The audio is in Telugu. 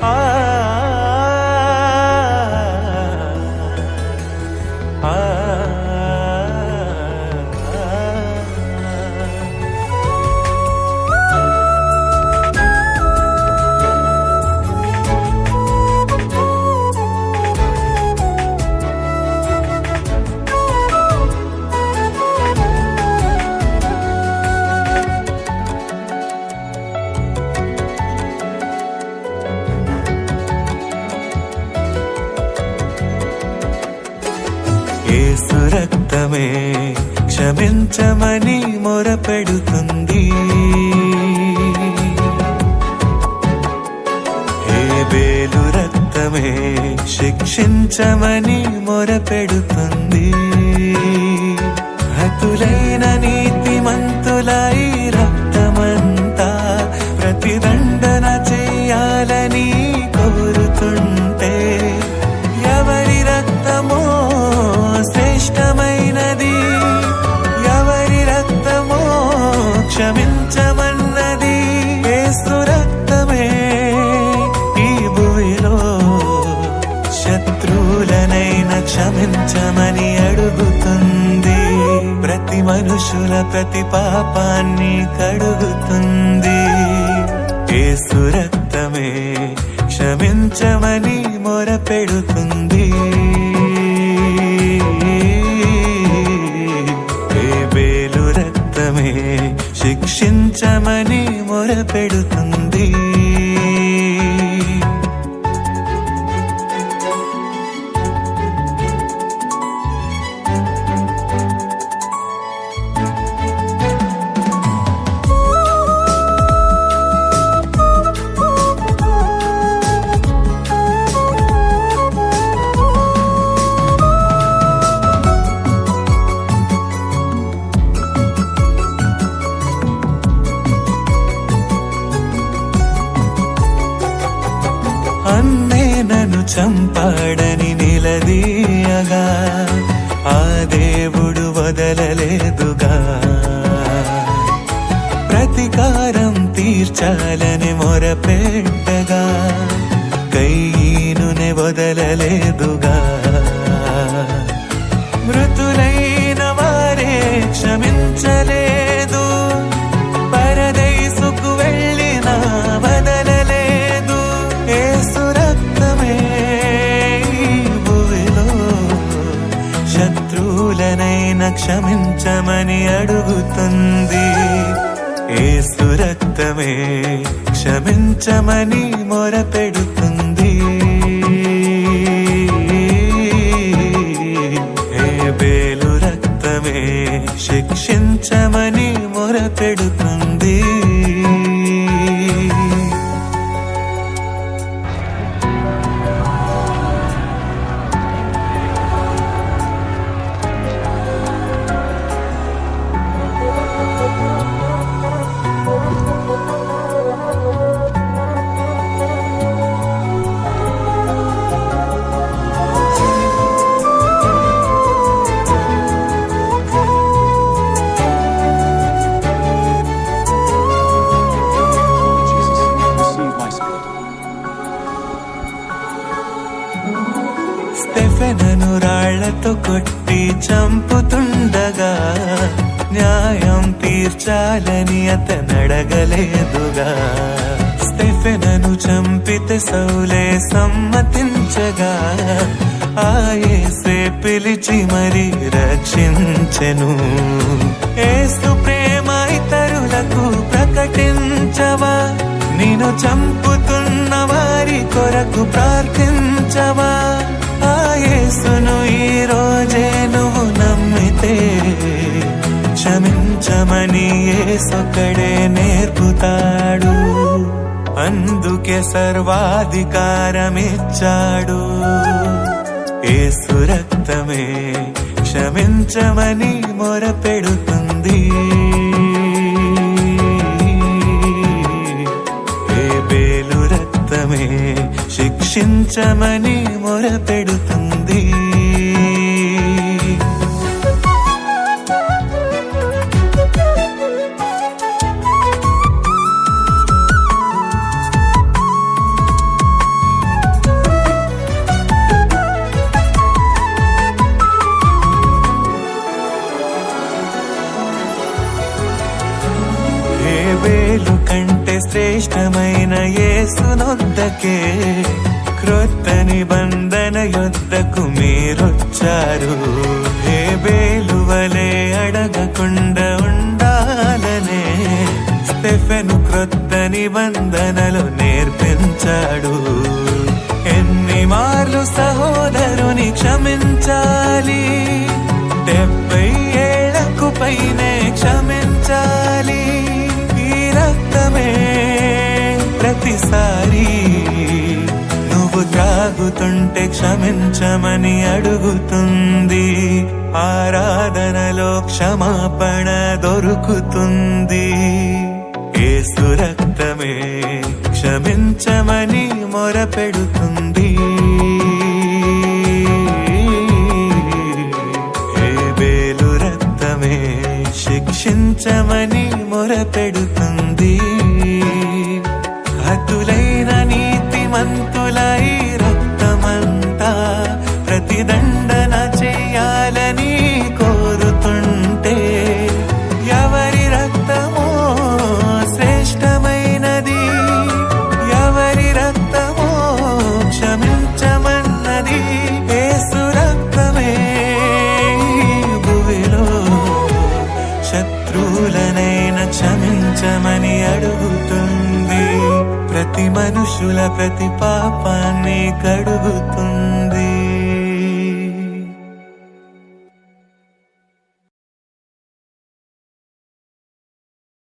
ఆ క్షమించమని మొరపెడుతుంది. ఏ బేలు రక్తమే శిక్షించమని మొరపెడుతుంది. హతులైనని క్షమించమని అడుగుతుంది. ప్రతి మనుషుల ప్రతి పాపాన్ని కడుగుతుంది. ఏ సురక్తమే క్షమించమని మొరపెడుతుంది. ఏ బేలు రక్తమే శిక్షించమని మొరపెడుతుంది. అన్నే నన్ను చంపాడని నిలదీయగా. ఆ దేవుడు వదలలేదుగా. ప్రతికారం తీర్చాలని మొరపెట్టగా. కయ్యీనునే వదలలేదుగా. అడుగుతుంది. ఏ సురక్తమే క్షమించమని మొరపెడుతుంది ఏ బేలు రక్తమే శిక్షించమని మొరపెడుతుంది తెఫెనను రాళ్ళతో కొట్టి చంపుతుండగా న్యాయం తీర్చాలని అతనడగలేదుగా. స్టెఫెనను చంపితే సౌలే సమ్మతించగా ఆయేసే పిలిచి మరి రక్షించెను. ఏసు ప్రేమ ఇతరులకు ప్రకటించవా? నేను చంపుతు యేసొక్కడే నేర్పుతాడు. అందుకే సర్వాధికారమిచ్చాడు. ఏసు రక్తమే క్షమించమని మొరపెడుతుంది. ఏ బేలు రక్తమే శిక్షించమని మొరపెడుతుంది. వేలు కంటే శ్రేష్టమైన ఏసునొద్దకే క్రొత్త నిబంధన యొద్దకు మీరొచ్చారు. ఏ వేలువలే అడగకుండా ఉండాలనే స్టెఫెను క్రొత్త నిబంధనలు చేస్తుంటే క్షమించమని అడుగుతుంది. ఆరాధనలో క్షమాపణ దొరుకుతుంది. ఏసు రక్తమే క్షమించమని మొరపెడుతుంది. ఏ బేలు రక్తమే శిక్షించమని మొరపెడుతుంది. అతులైన నీతిమంతులై మనుషుల ప్రతి పాపాన్ని కడుగుతుంది